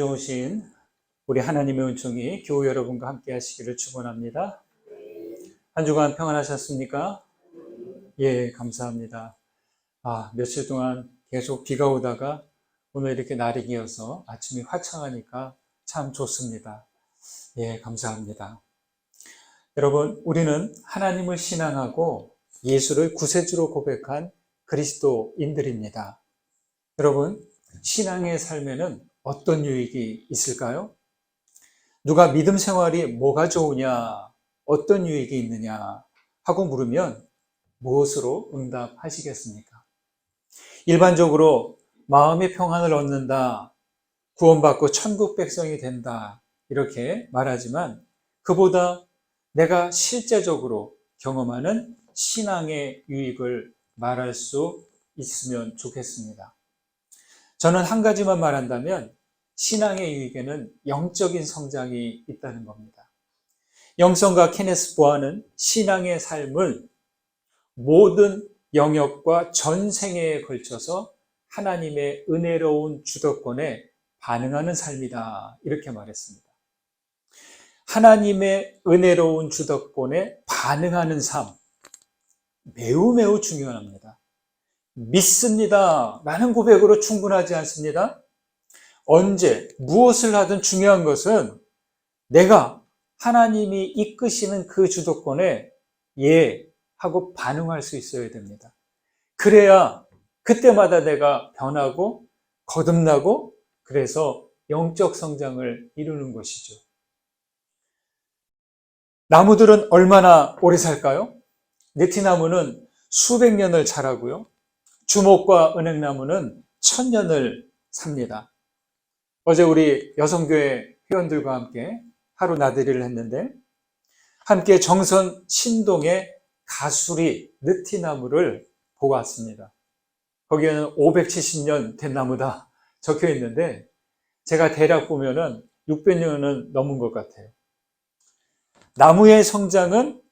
참 좋으신 우리 하나님의 은총이 교우 여러분과 함께 하시기를 축원합니다. 한 주간 평안하셨습니까? 예, 감사합니다. 아, 며칠 동안 계속 비가 오다가 오늘 이렇게 날이 기어서 아침이 화창하니까 참 좋습니다. 예, 감사합니다. 여러분, 우리는 하나님을 신앙하고 예수를 구세주로 고백한 그리스도인들입니다. 여러분, 신앙의 삶에는 어떤 유익이 있을까요? 누가 믿음 생활이 뭐가 좋으냐, 어떤 유익이 있느냐 하고 물으면 무엇으로 응답하시겠습니까? 일반적으로 마음의 평안을 얻는다, 구원받고 천국 백성이 된다, 이렇게 말하지만 그보다 내가 실제적으로 경험하는 신앙의 유익을 말할 수 있으면 좋겠습니다. 저는 한 가지만 말한다면 신앙의 유익에는 영적인 성장이 있다는 겁니다. 영성가 케네스 보아는 신앙의 삶을 모든 영역과 전생에 걸쳐서 하나님의 은혜로운 주도권에 반응하는 삶이다. 이렇게 말했습니다. 하나님의 은혜로운 주도권에 반응하는 삶. 매우 매우 중요합니다. 믿습니다. 라는 고백으로 충분하지 않습니다. 언제, 무엇을 하든 중요한 것은 내가 하나님이 이끄시는 그 주도권에 예 하고 반응할 수 있어야 됩니다. 그래야 그때마다 내가 변하고 거듭나고 그래서 영적 성장을 이루는 것이죠. 나무들은 얼마나 오래 살까요? 네티나무는 수백 년을 자라고요. 주목과 은행나무는 천년을 삽니다. 어제 우리 여성교회 회원들과 함께 하루 나들이를 했는데 함께 정선 신동의 가수리 느티나무를 보고 왔습니다. 거기에는 570년 된 나무다 적혀 있는데 제가 대략 보면은 600년은 넘은 것 같아요. 나무의 성장은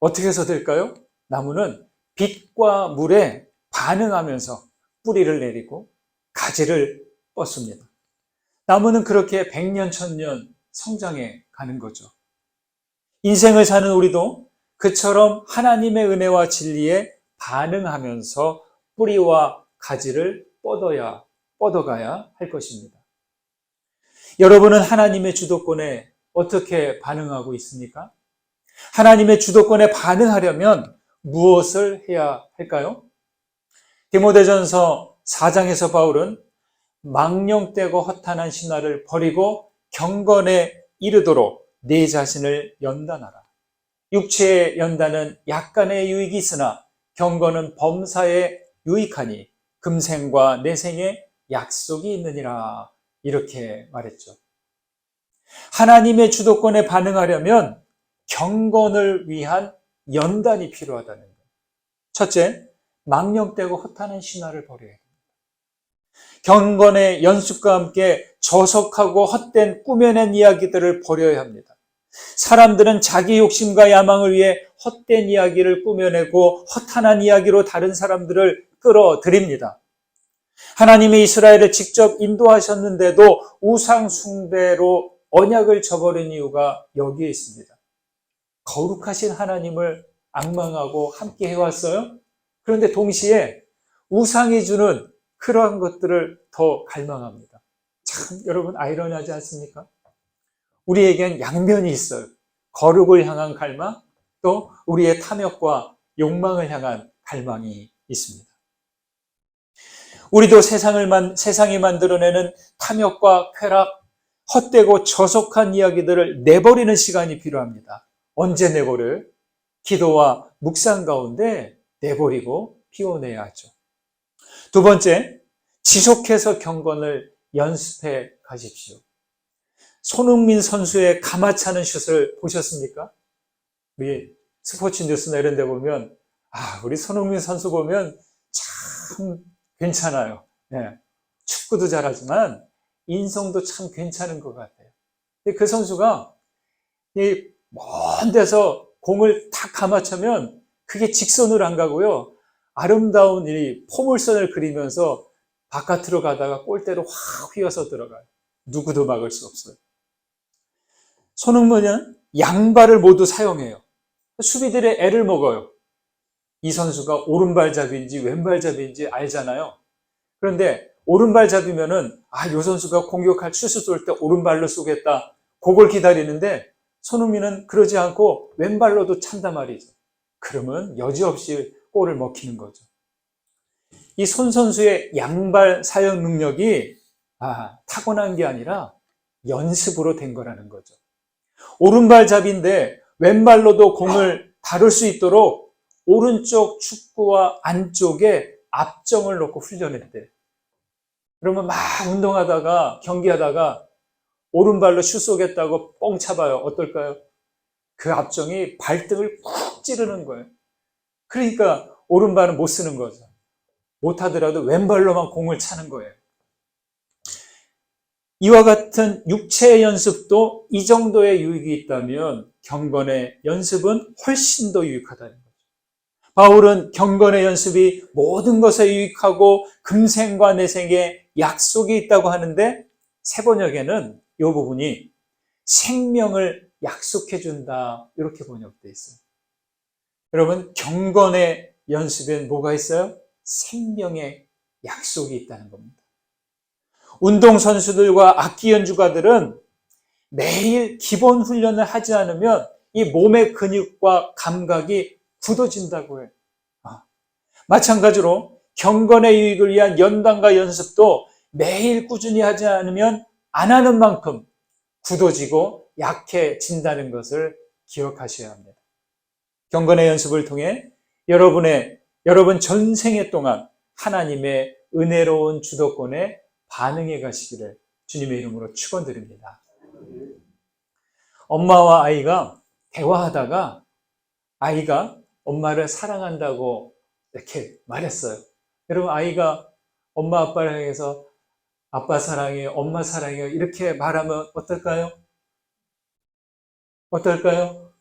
어떻게 해서 될까요? 나무는 빛과 물에 반응하면서 뿌리를 내리고 가지를 뻗습니다. 나무는 그렇게 백년, 천년 성장해 가는 거죠. 인생을 사는 우리도 그처럼 하나님의 은혜와 진리에 반응하면서 뿌리와 가지를 뻗어야, 뻗어가야 할 것입니다. 여러분은 하나님의 주도권에 어떻게 반응하고 있습니까? 하나님의 주도권에 반응하려면 무엇을 해야 할까요? 디모데전서 4장에서 바울은 망령되고 허탄한 신화를 버리고 경건에 이르도록 내 자신을 연단하라. 육체의 연단은 약간의 유익이 있으나 경건은 범사에 유익하니 금생과 내생에 약속이 있느니라. 이렇게 말했죠. 하나님의 주도권에 반응하려면 경건을 위한 연단이 필요하다는 것. 첫째, 망령되고 허탄한 신화를 버려야 됩니다. 경건의 연습과 함께 저속하고 헛된 꾸며낸 이야기들을 버려야 합니다. 사람들은 자기 욕심과 야망을 위해 헛된 이야기를 꾸며내고 허탄한 이야기로 다른 사람들을 끌어들입니다. 하나님이 이스라엘을 직접 인도하셨는데도 우상 숭배로 언약을 저버린 이유가 여기에 있습니다. 거룩하신 하나님을 악망하고 함께 해왔어요? 그런데 동시에 우상이 주는 그러한 것들을 더 갈망합니다. 참, 여러분, 아이러니하지 않습니까? 우리에겐 양면이 있어요. 거룩을 향한 갈망, 또 우리의 탐욕과 욕망을 향한 갈망이 있습니다. 우리도 세상을 만, 세상이 만들어내는 탐욕과 쾌락, 헛되고 저속한 이야기들을 내버리는 시간이 필요합니다. 언제 내버려? 기도와 묵상 가운데 내버리고 피워내야 하죠. 두 번째, 지속해서 경건을 연습해 가십시오. 손흥민 선수의 가마차는 슛을 보셨습니까? 우리 스포츠 뉴스나 이런 데 보면, 아, 우리 손흥민 선수 보면 참 괜찮아요. 네. 축구도 잘하지만 인성도 참 괜찮은 것 같아요. 그 선수가 이 먼 데서 공을 탁 감아차면 그게 직선으로 안 가고요. 아름다운 이 포물선을 그리면서 바깥으로 가다가 골대로 확 휘어서 들어가요. 누구도 막을 수 없어요. 손흥민은 양발을 모두 사용해요. 수비들의 애를 먹어요. 이 선수가 오른발잡이인지 왼발잡이인지 알잖아요. 그런데 오른발잡이면은 아, 요 선수가 공격할 슛을 쏠 때 오른발로 쏘겠다. 그걸 기다리는데 손흥민은 그러지 않고 왼발로도 찬단 말이죠. 그러면 여지없이 골을 먹히는 거죠. 이 손 선수의 양발 사용 능력이 아, 타고난 게 아니라 연습으로 된 거라는 거죠. 오른발잡이인데 왼발로도 공을 다룰 수 있도록 오른쪽 축구와 안쪽에 압정을 놓고 훈련했대. 그러면 막 운동하다가 경기하다가 오른발로 슛 쏘겠다고 뻥 차봐요. 어떨까요? 그 압정이 발등을 쿡 찌르는 거예요. 그러니까 오른발은 못 쓰는 거죠. 못 하더라도 왼발로만 공을 차는 거예요. 이와 같은 육체의 연습도 이 정도의 유익이 있다면 경건의 연습은 훨씬 더 유익하다는 거죠. 바울은 경건의 연습이 모든 것에 유익하고 금생과 내생에 약속이 있다고 하는데 세번역에는 이 부분이 생명을 약속해 준다 이렇게 번역되어 있어요. 여러분 경건의 연습엔 뭐가 있어요? 생명의 약속이 있다는 겁니다. 운동 선수들과 악기 연주가들은 매일 기본 훈련을 하지 않으면 이 몸의 근육과 감각이 굳어진다고 해요. 아, 마찬가지로 경건의 유익을 위한 연단과 연습도 매일 꾸준히 하지 않으면 안 하는 만큼 굳어지고 약해진다는 것을 기억하셔야 합니다. 경건의 연습을 통해 여러분의 여러분 전생에 동안 하나님의 은혜로운 주도권에 반응해 가시기를 주님의 이름으로 축원드립니다. 엄마와 아이가 대화하다가 아이가 엄마를 사랑한다고 이렇게 말했어요. 여러분 아이가 엄마 아빠를 향해서 아빠 사랑해요, 엄마 사랑해요 이렇게 말하면 어떨까요? 어떨까요?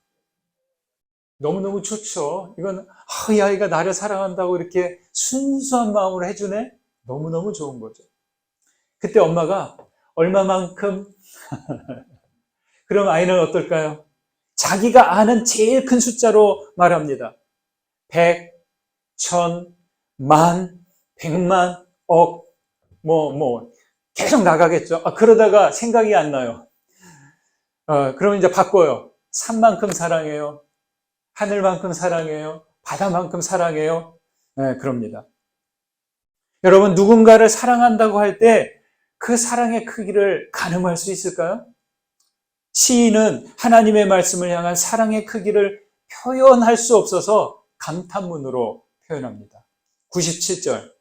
너무너무 좋죠. 이건 아, 이 아이가 나를 사랑한다고 이렇게 순수한 마음으로 해주네? 너무너무 좋은 거죠. 그때 엄마가 얼마만큼 그럼 아이는 어떨까요? 자기가 아는 제일 큰 숫자로 말합니다. 백, 천, 만, 백만, 억, 뭐, 뭐, 계속 나가겠죠. 아, 그러다가 생각이 안 나요. 어, 그러면 이제 바꿔요. 산만큼 사랑해요. 하늘만큼 사랑해요. 바다만큼 사랑해요. 네, 그럽니다. 여러분, 누군가를 사랑한다고 할 때 그 사랑의 크기를 가늠할 수 있을까요? 시인은 하나님의 말씀을 향한 사랑의 크기를 표현할 수 없어서 감탄문으로 표현합니다. 97절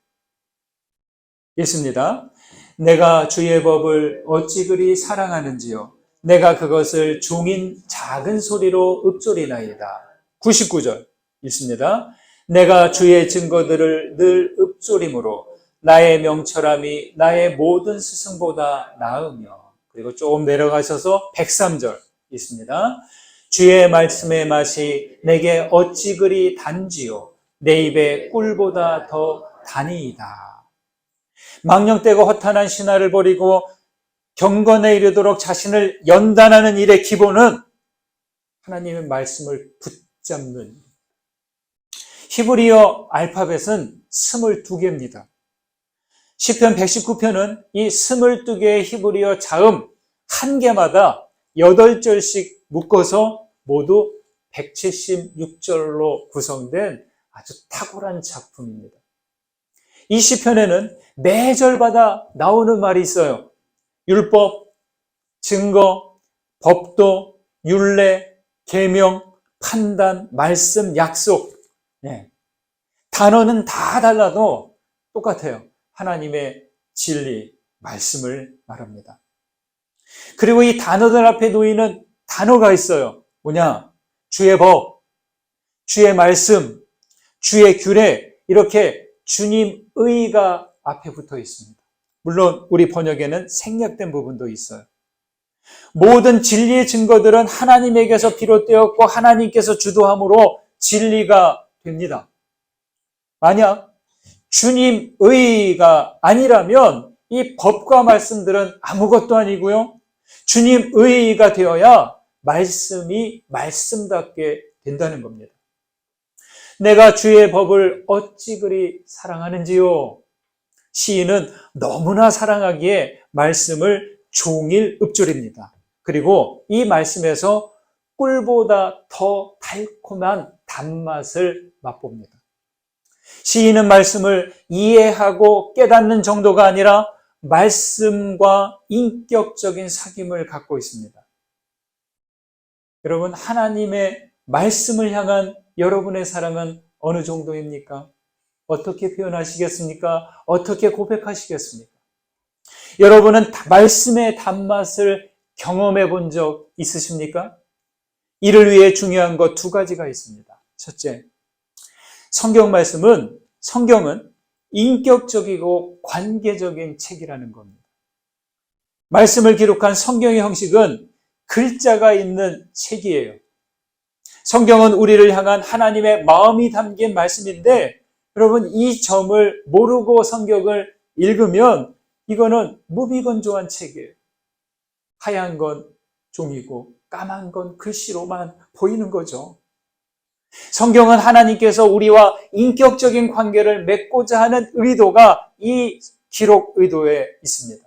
읽습니다. 내가 주의 법을 어찌 그리 사랑하는지요. 내가 그것을 종인 작은 소리로 읊조리나이다. 99절 읽습니다. 내가 주의 증거들을 늘 읊조림으로 나의 명철함이 나의 모든 스승보다 나으며 그리고 조금 내려가셔서 103절 있습니다. 주의 말씀의 맛이 내게 어찌 그리 단지요 내 입에 꿀보다 더 단이이다. 망령되고 허탄한 신화를 버리고 경건에 이르도록 자신을 연단하는 일의 기본은 하나님의 말씀을 붙잡는 히브리어 알파벳은 22개입니다. 시편 119편은 이 22개의 히브리어 자음 한 개마다 8절씩 묶어서 모두 176절로 구성된 아주 탁월한 작품입니다. 이 시편에는 매 절마다 나오는 말이 있어요. 율법, 증거, 법도, 율례, 계명, 판단, 말씀, 약속. 네. 단어는 다 달라도 똑같아요. 하나님의 진리, 말씀을 말합니다. 그리고 이 단어들 앞에 놓이는 단어가 있어요. 뭐냐? 주의 법, 주의 말씀, 주의 규례, 이렇게 주님 의가 앞에 붙어 있습니다. 물론 우리 번역에는 생략된 부분도 있어요. 모든 진리의 증거들은 하나님에게서 비롯되었고 하나님께서 주도함으로 진리가 됩니다. 만약 주님 의가 아니라면 이 법과 말씀들은 아무것도 아니고요. 주님 의의가 되어야 말씀이 말씀답게 된다는 겁니다. 내가 주의 법을 어찌 그리 사랑하는지요. 시인은 너무나 사랑하기에 말씀을 종일 읊조립니다. 그리고 이 말씀에서 꿀보다 더 달콤한 단맛을 맛봅니다. 시인은 말씀을 이해하고 깨닫는 정도가 아니라 말씀과 인격적인 사귐을 갖고 있습니다. 여러분, 하나님의 말씀을 향한 여러분의 사랑은 어느 정도입니까? 어떻게 표현하시겠습니까? 어떻게 고백하시겠습니까? 여러분은 말씀의 단맛을 경험해 본 적 있으십니까? 이를 위해 중요한 것 두 가지가 있습니다. 첫째, 성경 말씀은, 성경은 인격적이고 관계적인 책이라는 겁니다. 말씀을 기록한 성경의 형식은 글자가 있는 책이에요. 성경은 우리를 향한 하나님의 마음이 담긴 말씀인데, 여러분, 이 점을 모르고 성경을 읽으면 이거는 무비건조한 책이에요. 하얀 건 종이고 까만 건 글씨로만 보이는 거죠. 성경은 하나님께서 우리와 인격적인 관계를 맺고자 하는 의도가 이 기록 의도에 있습니다.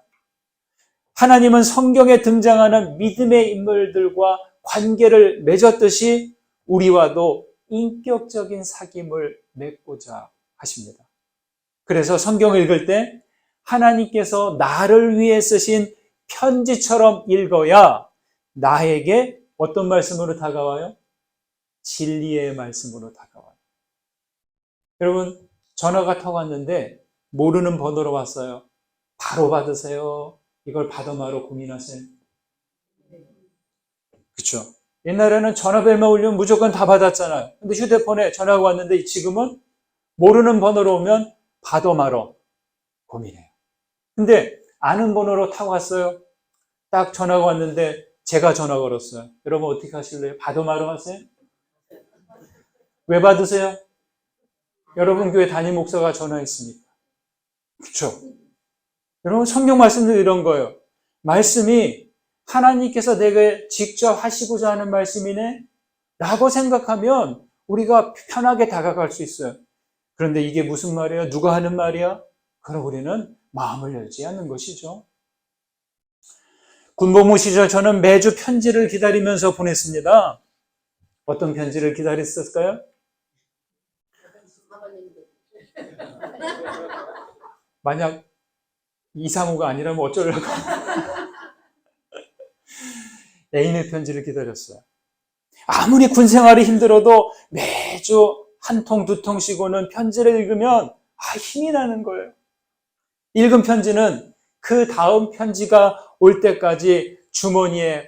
하나님은 성경에 등장하는 믿음의 인물들과 관계를 맺었듯이 우리와도 인격적인 사귐을 맺고자 하십니다. 그래서 성경을 읽을 때 하나님께서 나를 위해 쓰신 편지처럼 읽어야 나에게 어떤 말씀으로 다가와요? 진리의 말씀으로 다가와요. 여러분, 전화가 타고 왔는데 모르는 번호로 왔어요. 바로 받으세요. 이걸 받아 마로 고민하세요. 그렇죠? 옛날에는 전화벨만 울리면 무조건 다 받았잖아요. 근데 휴대폰에 전화가 왔는데 지금은 모르는 번호로 오면 받아마로 고민해요. 근데 아는 번호로 타고 왔어요. 딱 전화가 왔는데 제가 전화 걸었어요. 여러분 어떻게 하실래요? 받아마로 하세요? 왜 받으세요? 여러분 교회 담임 목사가 전화했습니까? 그렇죠? 여러분 성경 말씀도 이런 거예요. 말씀이 하나님께서 내게 직접 하시고자 하는 말씀이네? 라고 생각하면 우리가 편하게 다가갈 수 있어요. 그런데 이게 무슨 말이야? 누가 하는 말이야? 그럼 우리는 마음을 열지 않는 것이죠. 군복무 시절 저는 매주 편지를 기다리면서 보냈습니다. 어떤 편지를 기다렸을까요? 만약 이사무가 아니라면 어쩌려고. 애인의 편지를 기다렸어요. 아무리 군 생활이 힘들어도 매주 한 통, 두 통씩 오는 편지를 읽으면 아, 힘이 나는 거예요. 읽은 편지는 그 다음 편지가 올 때까지 주머니에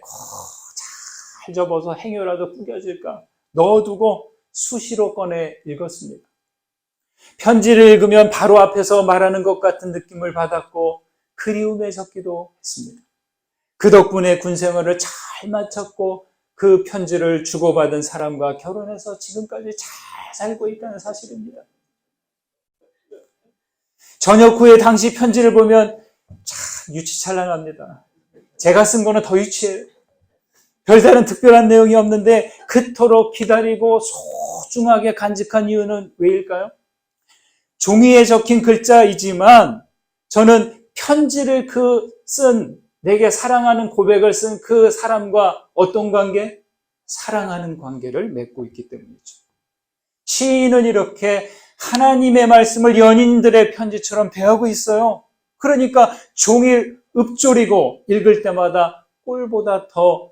잘 접어서 행여라도 구겨질까 넣어두고 수시로 꺼내 읽었습니다. 편지를 읽으면 바로 앞에서 말하는 것 같은 느낌을 받았고 그리움에 적기도 했습니다. 그 덕분에 군 생활을 잘 마쳤고 그 편지를 주고받은 사람과 결혼해서 지금까지 잘 살고 있다는 사실입니다. 저녁 후에 당시 편지를 보면 참 유치찬란합니다. 제가 쓴 거는 더 유치해요. 별다른 특별한 내용이 없는데 그토록 기다리고 소중하게 간직한 이유는 왜일까요? 종이에 적힌 글자이지만 저는 편지를 그 쓴 내게 사랑하는 고백을 쓴 그 사람과 어떤 관계? 사랑하는 관계를 맺고 있기 때문이죠. 시인은 이렇게 하나님의 말씀을 연인들의 편지처럼 배우고 있어요. 그러니까 종일 읊조리고 읽을 때마다 꿀보다 더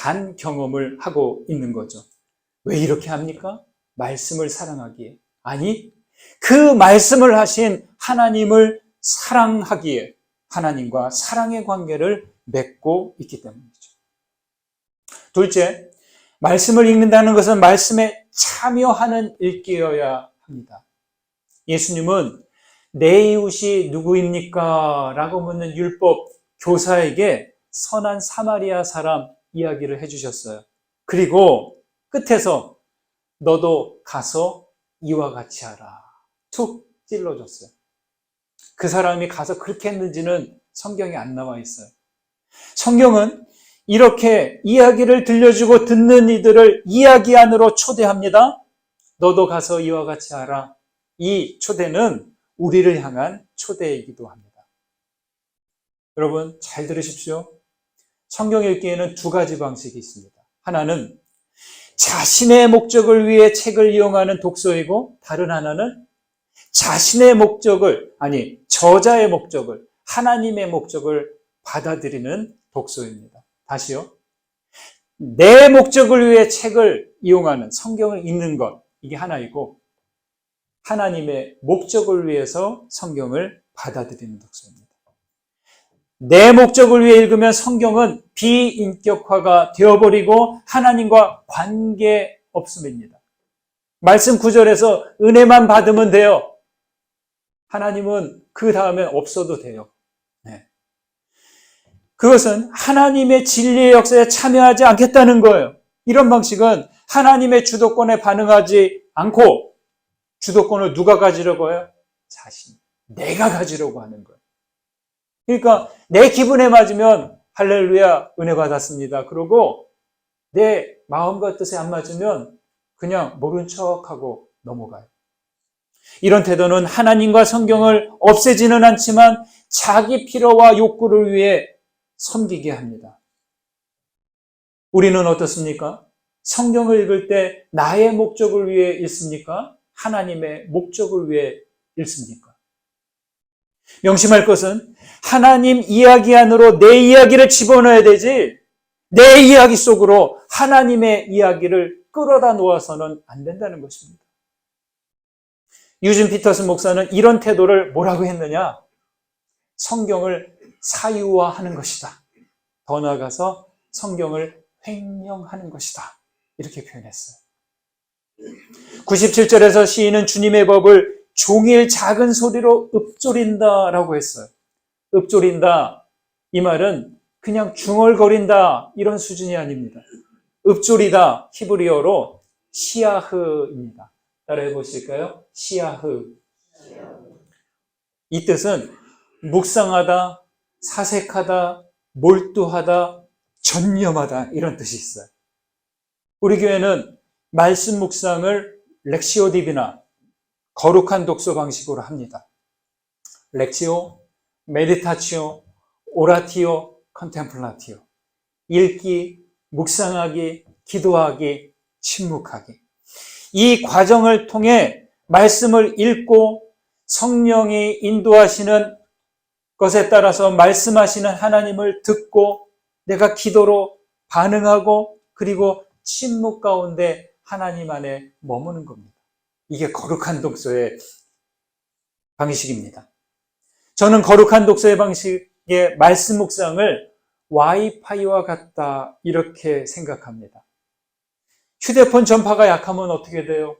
단 경험을 하고 있는 거죠. 왜 이렇게 합니까? 말씀을 사랑하기에. 아니, 그 말씀을 하신 하나님을 사랑하기에 하나님과 사랑의 관계를 맺고 있기 때문이죠. 둘째, 말씀을 읽는다는 것은 말씀에 참여하는 읽기여야 합니다. 예수님은 내 이웃이 누구입니까? 라고 묻는 율법 교사에게 선한 사마리아 사람 이야기를 해주셨어요. 그리고 끝에서 너도 가서 이와 같이 하라. 툭 찔러줬어요. 그 사람이 가서 그렇게 했는지는 성경에 안 나와 있어요. 성경은 이렇게 이야기를 들려주고 듣는 이들을 이야기 안으로 초대합니다. 너도 가서 이와 같이 하라. 이 초대는 우리를 향한 초대이기도 합니다. 여러분, 잘 들으십시오. 성경 읽기에는 두 가지 방식이 있습니다. 하나는 자신의 목적을 위해 책을 이용하는 독서이고, 다른 하나는 자신의 목적을, 아니, 저자의 목적을, 하나님의 목적을 받아들이는 독서입니다. 다시요. 내 목적을 위해 책을 이용하는 성경을 읽는 것, 이게 하나이고, 하나님의 목적을 위해서 성경을 받아들이는 독서입니다. 내 목적을 위해 읽으면 성경은 비인격화가 되어버리고 하나님과 관계 없음입니다. 말씀 구절에서 은혜만 받으면 돼요. 하나님은 그 다음에 없어도 돼요. 네. 그것은 하나님의 진리의 역사에 참여하지 않겠다는 거예요. 이런 방식은 하나님의 주도권에 반응하지 않고 주도권을 누가 가지려고 해요? 자신. 내가 가지려고 하는 거예요. 그러니까 내 기분에 맞으면 할렐루야 은혜 받았습니다. 그러고 내 마음과 뜻에 안 맞으면 그냥 모른 척하고 넘어가요. 이런 태도는 하나님과 성경을 없애지는 않지만 자기 필요와 욕구를 위해 섬기게 합니다. 우리는 어떻습니까? 성경을 읽을 때 나의 목적을 위해 읽습니까? 하나님의 목적을 위해 읽습니까? 명심할 것은 하나님 이야기 안으로 내 이야기를 집어넣어야 되지 내 이야기 속으로 하나님의 이야기를 끌어다 놓아서는 안 된다는 것입니다. 유진 피터슨 목사는 이런 태도를 뭐라고 했느냐? 성경을 사유화하는 것이다. 더 나아가서 성경을 횡령하는 것이다. 이렇게 표현했어요. 97절에서 시인은 주님의 법을 종일 작은 소리로 읊조린다라고 했어요. 읊조린다. 이 말은 그냥 중얼거린다. 이런 수준이 아닙니다. 읊조리다. 히브리어로 시아흐입니다. 따라해 보실까요? 시아흐. 이 뜻은 묵상하다, 사색하다, 몰두하다, 전념하다 이런 뜻이 있어요. 우리 교회는 말씀 묵상을 렉시오 디비나 거룩한 독서 방식으로 합니다. 렉시오, 메디타치오, 오라티오, 컨템플라티오. 읽기, 묵상하기, 기도하기, 침묵하기. 이 과정을 통해 말씀을 읽고 성령이 인도하시는 것에 따라서 말씀하시는 하나님을 듣고 내가 기도로 반응하고 그리고 침묵 가운데 하나님 안에 머무는 겁니다. 이게 거룩한 독서의 방식입니다. 저는 거룩한 독서의 방식의 말씀 묵상을 와이파이와 같다 이렇게 생각합니다. 휴대폰 전파가 약하면 어떻게 돼요?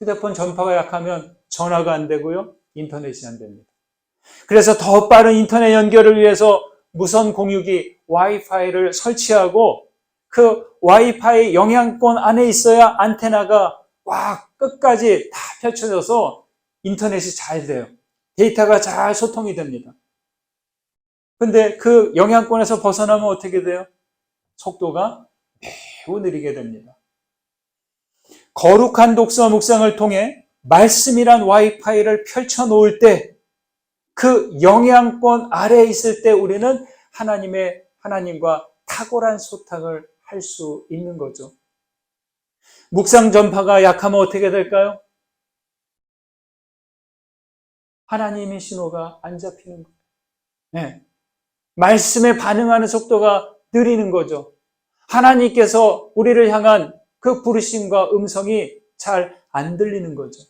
휴대폰 전파가 약하면 전화가 안 되고요. 인터넷이 안 됩니다. 그래서 더 빠른 인터넷 연결을 위해서 무선 공유기 와이파이를 설치하고 그 와이파이 영향권 안에 있어야 안테나가 와 끝까지 다 펼쳐져서 인터넷이 잘 돼요. 데이터가 잘 소통이 됩니다. 근데 그 영향권에서 벗어나면 어떻게 돼요? 속도가 매우 느리게 됩니다. 거룩한 독서 묵상을 통해 말씀이란 와이파이를 펼쳐 놓을 때 그 영향권 아래에 있을 때 우리는 하나님의 하나님과 탁월한 소통을 할 수 있는 거죠. 묵상 전파가 약하면 어떻게 될까요? 하나님의 신호가 안 잡히는 거예요. 네. 말씀에 반응하는 속도가 느리는 거죠. 하나님께서 우리를 향한 그 부르심과 음성이 잘 안 들리는 거죠.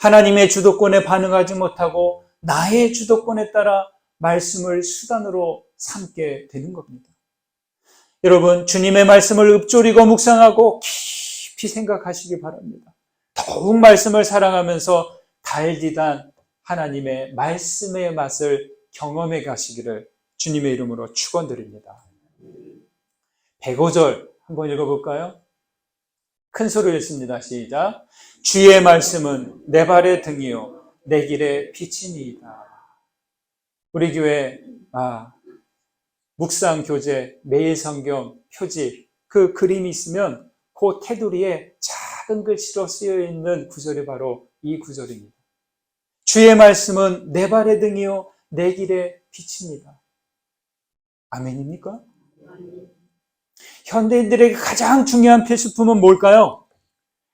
하나님의 주도권에 반응하지 못하고 나의 주도권에 따라 말씀을 수단으로 삼게 되는 겁니다. 여러분, 주님의 말씀을 읊조리고 묵상하고 깊이 생각하시기 바랍니다. 더욱 말씀을 사랑하면서 달디단 하나님의 말씀의 맛을 경험해 가시기를 주님의 이름으로 축원드립니다. 105절 한번 읽어볼까요? 큰 소리를 씁니다. 시작. 주의 말씀은 내 발의 등이요 내 길의 빛이니이다. 우리 교회 아, 묵상 교재 매일 성경 표지 그 그림이 있으면 그 테두리에 작은 글씨로 쓰여 있는 구절이 바로 이 구절입니다. 주의 말씀은 내 발의 등이요 내 길의 빛입니다. 아멘입니까? 현대인들에게 가장 중요한 필수품은 뭘까요?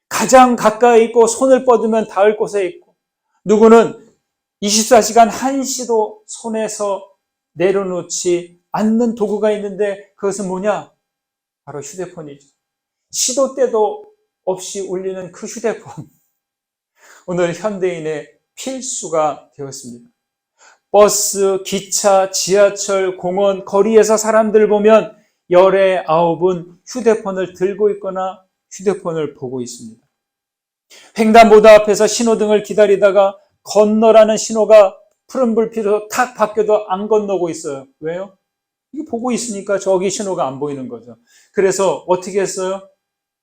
가장 가까이 있고 손을 뻗으면 닿을 곳에 있고 누구는 24시간 한시도 손에서 내려놓지 않는 도구가 있는데 그것은 뭐냐? 바로 휴대폰이죠. 시도 때도 없이 울리는 그 휴대폰. 오늘 현대인의 필수가 되었습니다. 버스, 기차, 지하철, 공원, 거리에서 사람들 보면 열의 아홉은 휴대폰을 들고 있거나 휴대폰을 보고 있습니다. 횡단보도 앞에서 신호등을 기다리다가 건너라는 신호가 푸른 불빛으로 탁 바뀌어도 안 건너고 있어요. 왜요? 이거 보고 있으니까 저기 신호가 안 보이는 거죠. 그래서 어떻게 했어요?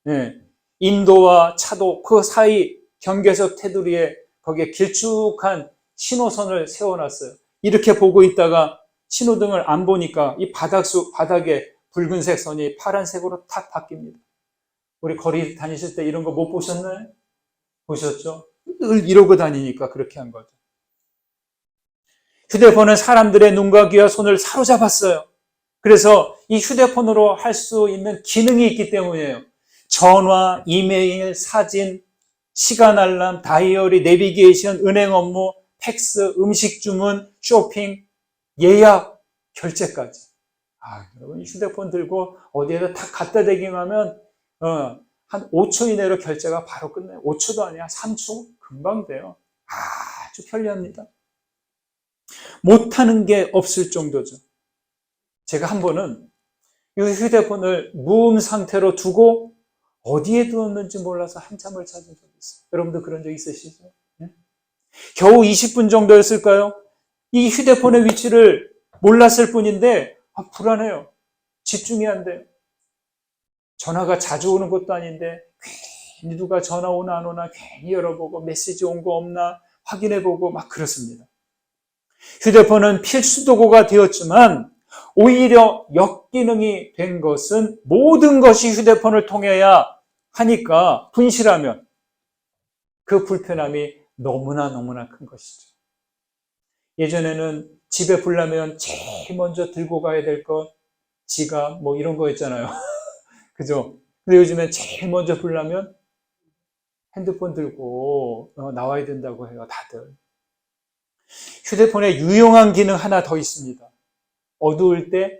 예, 인도와 차도 그 사이 경계석 테두리에 거기에 길쭉한 신호선을 세워놨어요. 이렇게 보고 있다가 신호등을 안 보니까 이 바닥수, 바닥에 붉은색 선이 파란색으로 탁 바뀝니다. 우리 거리 다니실 때 이런 거 못 보셨나요? 보셨죠? 늘 이러고 다니니까 그렇게 한 거죠. 휴대폰은 사람들의 눈과 귀와 손을 사로잡았어요. 그래서 이 휴대폰으로 할 수 있는 기능이 있기 때문이에요. 전화, 이메일, 사진, 시간 알람, 다이어리, 내비게이션, 은행 업무, 팩스, 음식 주문, 쇼핑, 예약, 결제까지. 아, 여러분 휴대폰 들고 어디에다 탁 갖다 대기만 하면 어, 한 5초 이내로 결제가 바로 끝나요. 5초도 아니야. 3초? 금방 돼요. 아주 편리합니다. 못하는 게 없을 정도죠. 제가 한 번은 이 휴대폰을 무음 상태로 두고 어디에 두었는지 몰라서 한참을 찾은 적이 있어요. 여러분도 그런 적 있으시죠? 네? 겨우 20분 정도였을까요? 이 휴대폰의 위치를 몰랐을 뿐인데 아, 불안해요. 집중이 안 돼요. 전화가 자주 오는 것도 아닌데 괜히 누가 전화 오나 안 오나 괜히 열어보고 메시지 온 거 없나 확인해보고 막 그렇습니다. 휴대폰은 필수 도구가 되었지만 오히려 역기능이 된 것은 모든 것이 휴대폰을 통해야 하니까 분실하면 그 불편함이 너무나 너무나 큰 것이죠. 예전에는 집에 불나면 제일 먼저 들고 가야 될 것, 지갑, 뭐 이런 거 있잖아요. 그죠? 근데 요즘에 제일 먼저 불나면 핸드폰 들고 어, 나와야 된다고 해요, 다들. 휴대폰에 유용한 기능 하나 더 있습니다. 어두울 때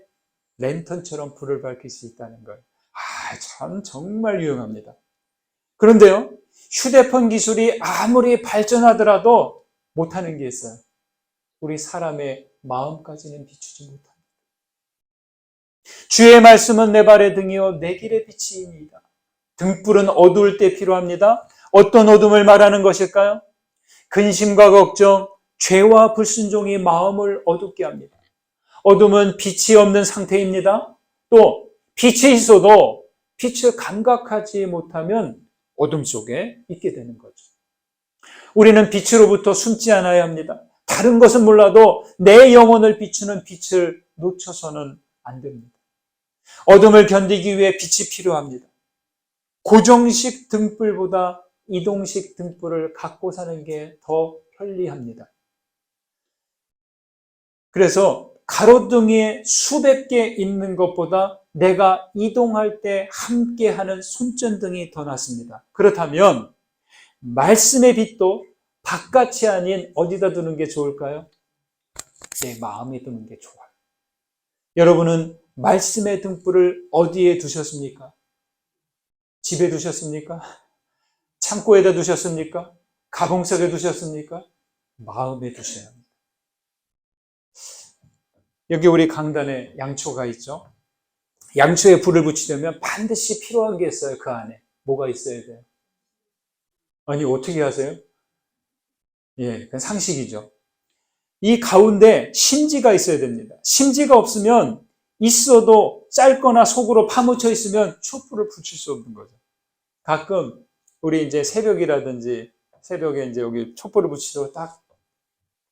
랜턴처럼 불을 밝힐 수 있다는 걸. 아, 참, 정말 유용합니다. 그런데요, 휴대폰 기술이 아무리 발전하더라도 못하는 게 있어요. 우리 사람의 마음까지는 비추지 못합니다. 주의 말씀은 내 발의 등이요, 내 길의 빛이입니다. 등불은 어두울 때 필요합니다. 어떤 어둠을 말하는 것일까요? 근심과 걱정, 죄와 불순종이 마음을 어둡게 합니다. 어둠은 빛이 없는 상태입니다. 또 빛이 있어도 빛을 감각하지 못하면 어둠 속에 있게 되는 거죠. 우리는 빛으로부터 숨지 않아야 합니다. 다른 것은 몰라도 내 영혼을 비추는 빛을 놓쳐서는 안 됩니다. 어둠을 견디기 위해 빛이 필요합니다. 고정식 등불보다 이동식 등불을 갖고 사는 게 더 편리합니다. 그래서 가로등이 수백 개 있는 것보다 내가 이동할 때 함께 하는 손전등이 더 낫습니다. 그렇다면 말씀의 빛도 바깥이 아닌 어디다 두는 게 좋을까요? 내 마음에 두는 게 좋아요. 여러분은 말씀의 등불을 어디에 두셨습니까? 집에 두셨습니까? 창고에다 두셨습니까? 가봉 속에 두셨습니까? 마음에 두셔야 합니다. 여기 우리 강단에 양초가 있죠. 양초에 불을 붙이려면 반드시 필요한 게 있어요. 그 안에. 뭐가 있어야 돼요? 아니, 어떻게 하세요? 예, 그건 상식이죠. 이 가운데 심지가 있어야 됩니다. 심지가 없으면 있어도 짧거나 속으로 파묻혀 있으면 촛불을 붙일 수 없는 거죠. 가끔 우리 이제 새벽이라든지 새벽에 이제 여기 촛불을 붙이고 딱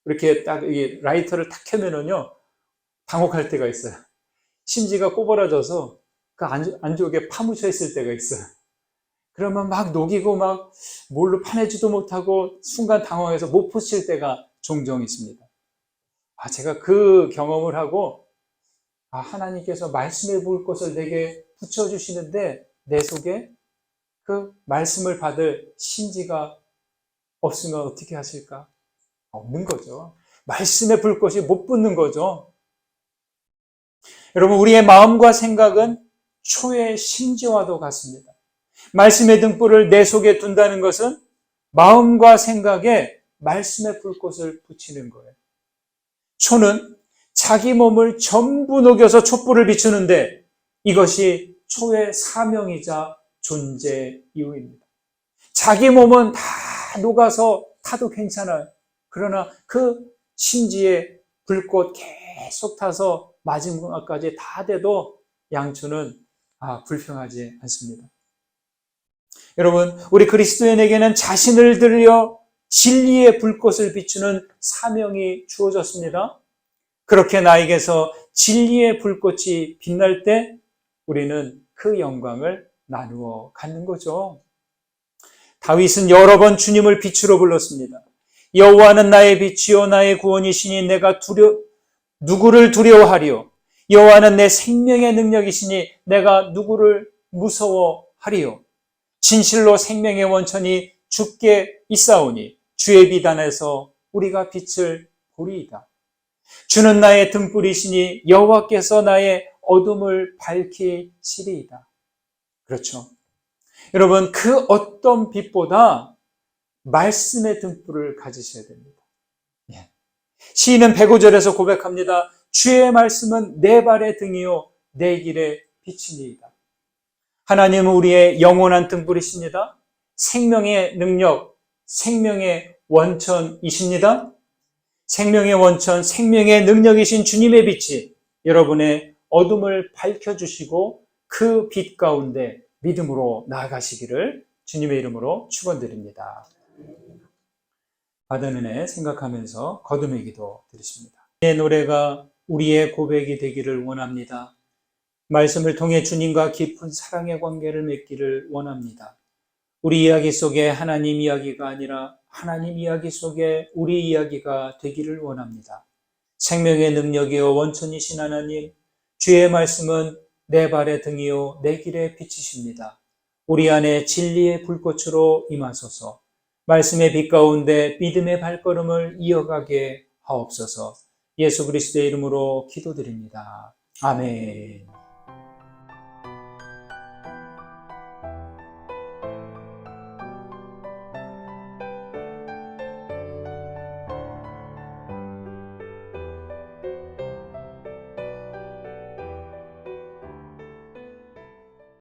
이렇게 딱 이 라이터를 탁 켜면은요 당혹할 때가 있어요. 심지가 꼬부라져서 그 안, 안쪽에 파묻혀 있을 때가 있어요. 그러면 막 녹이고 막 뭘로 파내지도 못하고 순간 당황해서 못 붙일 때가 종종 있습니다. 아, 제가 그 경험을 하고 아, 하나님께서 말씀해 볼 것을 내게 붙여주시는데 내 속에 그 말씀을 받을 심지가 없으면 어떻게 하실까? 없는 거죠. 말씀에 불 것이 못 붙는 거죠. 여러분, 우리의 마음과 생각은 초의 심지와도 같습니다. 말씀의 등불을 내 속에 둔다는 것은 마음과 생각에 말씀의 불꽃을 붙이는 거예요. 초는 자기 몸을 전부 녹여서 촛불을 비추는데 이것이 초의 사명이자 존재 이유입니다. 자기 몸은 다 녹아서 타도 괜찮아요. 그러나 그 심지에 불꽃 계속 타서 마지막까지 다 돼도 양초는 아, 불평하지 않습니다. 여러분, 우리 그리스도인에게는 자신을 들여 진리의 불꽃을 비추는 사명이 주어졌습니다. 그렇게 나에게서 진리의 불꽃이 빛날 때 우리는 그 영광을 나누어 갖는 거죠. 다윗은 여러 번 주님을 빛으로 불렀습니다. 여호와는 나의 빛이요 나의 구원이시니 내가 두려 누구를 두려워하리요 여호와는 내 생명의 능력이시니 내가 누구를 무서워하리요 진실로 생명의 원천이 죽게 있사오니 주의 비단에서 우리가 빛을 보리이다. 주는 나의 등불이시니 여호와께서 나의 어둠을 밝히시리이다. 그렇죠. 여러분 그 어떤 빛보다 말씀의 등불을 가지셔야 됩니다. 예. 시인은 105절에서 고백합니다. 주의 말씀은 내 발의 등이요 내 길의 빛이니이다. 하나님은 우리의 영원한 등불이십니다. 생명의 능력, 생명의 원천이십니다. 생명의 원천, 생명의 능력이신 주님의 빛이 여러분의 어둠을 밝혀주시고 그 빛 가운데 믿음으로 나아가시기를 주님의 이름으로 축원드립니다. 받은 은혜 생각하면서 거듭의 기도 드리십니다. 이 노래가 우리의 고백이 되기를 원합니다. 말씀을 통해 주님과 깊은 사랑의 관계를 맺기를 원합니다. 우리 이야기 속에 하나님 이야기가 아니라 하나님 이야기 속에 우리 이야기가 되기를 원합니다. 생명의 능력이요 원천이신 하나님, 주의 말씀은 내 발의 등이요 내 길의 빛이십니다. 우리 안에 진리의 불꽃으로 임하소서. 말씀의 빛 가운데 믿음의 발걸음을 이어가게 하옵소서. 예수 그리스도의 이름으로 기도드립니다. 아멘.